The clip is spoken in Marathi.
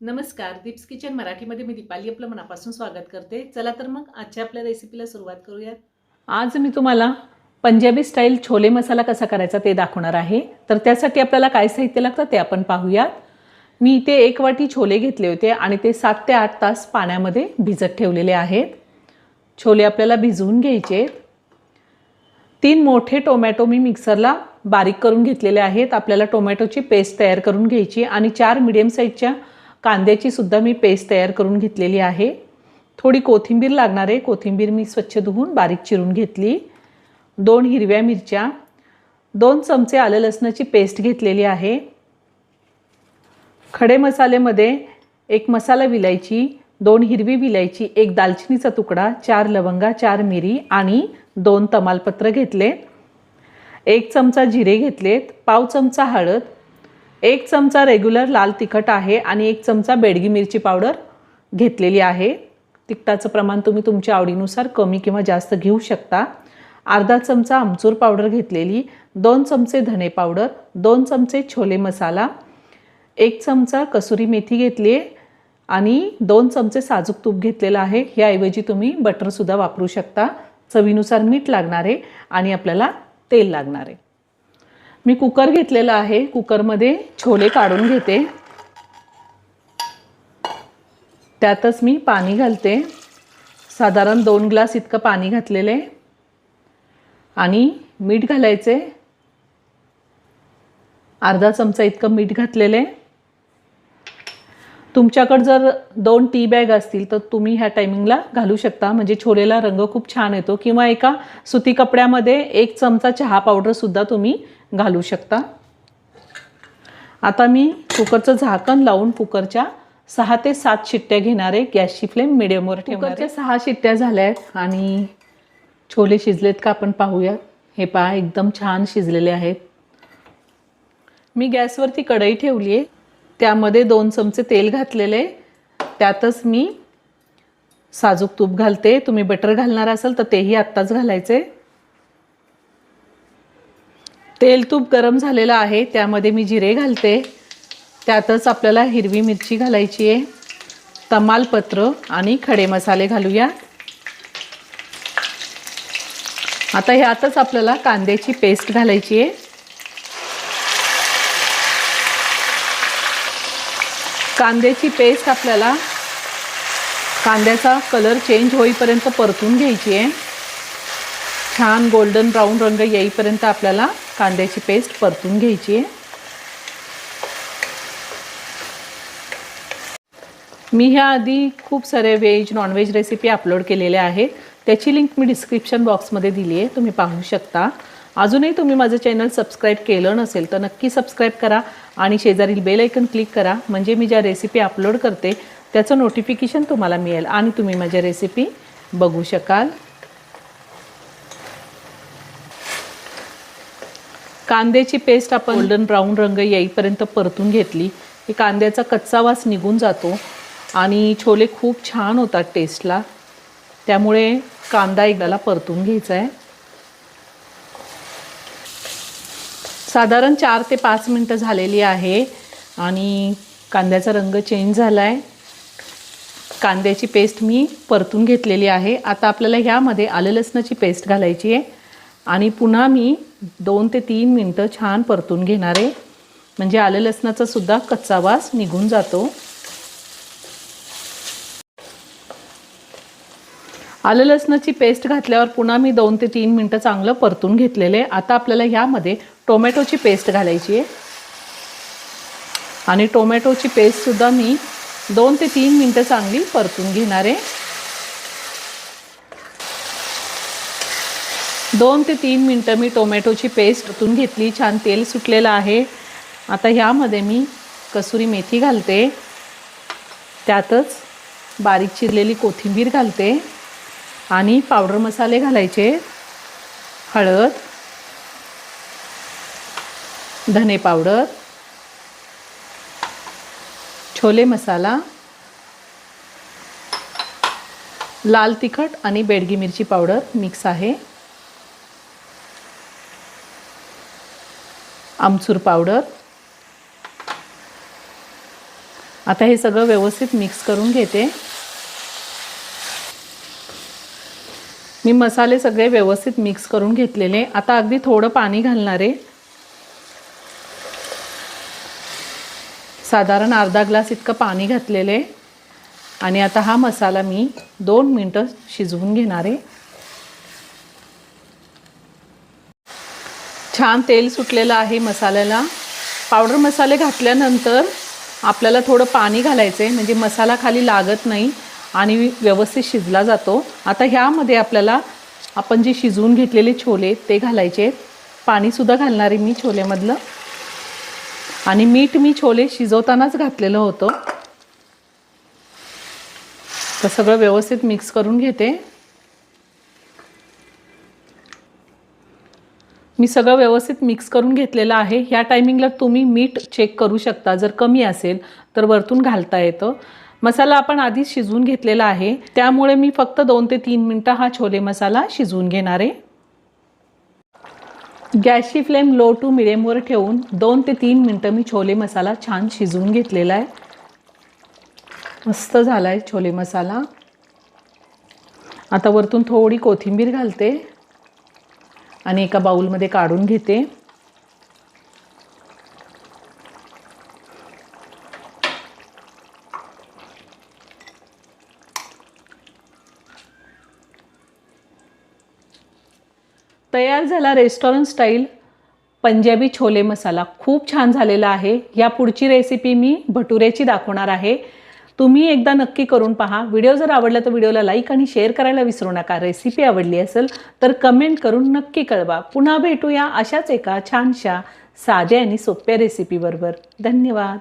नमस्कार दीप्स किचन मराठीमध्ये मी दीपाली आपलं मनापासून स्वागत करते. चला तर मग आजच्या आपल्या रेसिपीला सुरुवात करूयात. आज मी तुम्हाला पंजाबी स्टाईल छोले मसाला कसा करायचा ते दाखवणार आहे. तर त्यासाठी आपल्याला काय साहित्य लागतं ते आपण पाहूयात. मी इथे एक वाटी छोले घेतले होते आणि ते सात ते आठ तास पाण्यामध्ये भिजत ठेवलेले आहेत. छोले आपल्याला भिजवून घ्यायचे तीन मोठे टोमॅटो मी मिक्सरला बारीक करून घेतलेले आहेत. आपल्याला टोमॅटोची पेस्ट तयार करून घ्यायची आणि चार मिडियम साईजच्या कांद्याची सुद्धा मी पेस्ट तयार करून घेतलेली आहे. थोडी कोथिंबीर लागणार आहे. कोथिंबीर मी स्वच्छ धुवून बारीक चिरून घेतली. दोन हिरव्या मिरच्या दोन चमचे आलं लसणाची पेस्ट घेतलेली आहे. खडे मसाल्यामध्ये एक मसाला विलायची दोन हिरवी विलायची एक दालचिनीचा तुकडा चार लवंगा चार मिरी आणि दोन तमालपत्र घेतले एक चमचा जिरे घेतलेत पाव चमचा हळद एक चमचा रेग्युलर लाल तिखट आहे आणि एक चमचा बेडगी मिरची पावडर घेतलेली आहे. तिखटाचं प्रमाण तुम्ही तुमच्या आवडीनुसार कमी किंवा जास्त घेऊ शकता. अर्धा चमचा आमचूर पावडर घेतलेली दोन चमचे धने पावडर दोन चमचे छोले मसाला एक चमचा कसुरी मेथी घेतली आहे आणि दोन चमचे साजूक तूप घेतलेलं आहे. ह्याऐवजी तुम्ही बटरसुद्धा वापरू शकता. चवीनुसार मीठ लागणार आहे आणि आपल्याला तेल लागणार आहे. मी कुकर घेतलेला आहे. कुकरमध्ये छोले काढून घेते. त्यातच मी पाणी घालते. साधारण दोन ग्लास इतकं पाणी घातलेलं आहे. आणि मीठ घालायचे अर्धा चमचा इतकं मीठ घातलेलं आहे. तुमच्याकडं जर दोन टी बॅग असतील तर तुम्ही ह्या टायमिंगला घालू शकता. म्हणजे छोलेला रंग खूप छान येतो. किंवा एका सुती कपड्यामध्ये एक चमचा चहा पावडरसुद्धा तुम्ही घालू शकता. आता मी कुकरचं झाकण लावून कुकरच्या सहा ते सात शिट्ट्या घेणार आहे गॅसची फ्लेम मिडियमवर ठेवणार. सहा शिट्ट्या झाल्या आहेत आणि छोले शिजलेत का आपण पाहूयात. हे पहा एकदम छान शिजलेले आहेत. मी गॅसवरती कढई ठेवली आहे त्यामध्ये दोन चमचे तेल घातलेले. त्यातच मी साजूक तूप घालते. तुम्ही बटर घालणार असाल तर तेही आत्ताच घालायचे. तेल तूप गरम झालेलं आहे. त्यामध्ये मी जिरे घालते. त्यातच आपल्याला हिरवी मिरची घालायची आहे. तमालपत्र आणि खडे मसाले घालूया. आता ह्यातच आपल्याला कांद्याची पेस्ट घालायची आहे. कांद्याची पेस्ट आपल्याला कांद्याचा कलर चेंज होईपर्यंत परतून घ्यायची आहे. छान गोल्डन ब्राऊन रंग येईपर्यंत आपल्याला कांद्याची पेस्ट परतून घ्यायची आहे. मी ह्या आधी खूप सारे व्हेज नॉनव्हेज रेसिपी अपलोड केलेल्या आहेत. त्याची लिंक मी डिस्क्रिप्शन बॉक्समध्ये दिली आहे. तुम्ही पाहू शकता. अजूनही तुम्ही माझं चॅनल सबस्क्राईब केलं नसेल तर नक्की सबस्क्राईब करा आणि शेजारील बेल ऐकन क्लिक करा. म्हणजे मी ज्या रेसिपी अपलोड करते त्याचं नोटिफिकेशन तुम्हाला मिळेल आणि तुम्ही माझ्या रेसिपी बघू शकाल. कांद्याची पेस्ट आपण गोल्डन ब्राऊन रंग येईपर्यंत परतून घेतली. की कांद्याचा कच्चा वास निघून जातो आणि छोले खूप छान होतात टेस्टला त्यामुळे कांदा एकदाला परतून घ्यायचा आहे. साधारण चार ते पाच मिनटं झालेली आहे आणि कांद्याचा रंग चेंज झाला आहे कांद्याची पेस्ट मी परतून घेतलेली आहे. आता आपल्याला ह्यामध्ये आलं लसणाची पेस्ट घालायची आहे. आणि पुन्हा मी दोन ते तीन मिनटं छान परतून घेणार आहे. म्हणजे आलं लसणाचा सुद्धा कच्चा वास निघून जातो. आलं लसणाची पेस्ट घातल्यावर पुन्हा मी दोन ते तीन मिनटं चांगलं परतून घेतलेले आता आपल्याला ह्यामध्ये टोमॅटोची पेस्ट घालायची आहे. आणि टोमॅटोची पेस्टसुद्धा मी दोन ते तीन मिनटं चांगली परतून घेणार आहे. दोन ते तीन मिनटं मी टोमॅटोची पेस्ट परतून घेतली. छान तेल सुटलेलं आहे. आता ह्यामध्ये मी कसुरी मेथी घालते. त्यातच बारीक चिरलेली कोथिंबीर घालते. आणि पावडर मसाले घालायचे. हळद. धने पावडर छोले मसाला लाल तिखट आणि बेडगी मिरची पावडर मिक्स आहे. आमचूर पावडर. आता हे सगळं व्यवस्थित मिक्स करून घेते. मी मसाले सगळे व्यवस्थित मिक्स करून घेतलेले. आता अगदी थोडं पाणी घालणार आहे. साधारण अर्धा ग्लास इतकं पाणी घातलेलं आहे. आणि आता हा मसाला मी दोन मिनटं शिजवून घेणार आहे. छान तेल सुटलेलं आहे मसाल्याला. पावडर मसाले घातल्यानंतर आपल्याला थोडं पाणी घालायचं आहे म्हणजे मसाला खाली लागत नाही आणि व्यवस्थित शिजला जातो. आता ह्यामध्ये आपल्याला आपण जे शिजवून घेतलेले छोले ते घालायचे आहेत. पाणीसुद्धा घालणार आहे मी छोल्यामधलं आणि मीठ मी छोले शिजवतानाच घातलेलं होतं. तर सगळं व्यवस्थित मिक्स करून घेते. मी सगळं व्यवस्थित मिक्स करून घेतलेलं आहे. ह्या टायमिंगला तुम्ही मीठ चेक करू शकता. जर कमी असेल तर वरतून घालता येतं. मसाला आपण आधीच शिजवून घेतलेला आहे. त्यामुळे मी फक्त दोन ते तीन मिनटं हा छोले मसाला शिजवून घेणार आहे. गॅसची फ्लेम लो टू मिडियमवर ठेवून दोन ते तीन मिनटं मी छोले मसाला छान शिजवून घेतलेला आहे. मस्त झाला आहे छोले मसाला. आता वरतून थोडी कोथिंबीर घालते आणि एका बाऊलमध्ये काढून घेते. तयार झाला रेस्टॉरंट स्टाईल पंजाबी छोले मसाला. खूप छान झालेला आहे. या पुढची रेसिपी मी भटुऱ्याची दाखवणार आहे. तुम्ही एकदा नक्की करून पहा. व्हिडिओ जर आवडला तर व्हिडिओला लाईक आणि शेअर करायला विसरू नका. रेसिपी आवडली असेल तर कमेंट करून नक्की कळवा. पुन्हा भेटूया अशाच एका छानशा साध्या आणि सोप्या रेसिपीबरोबर धन्यवाद.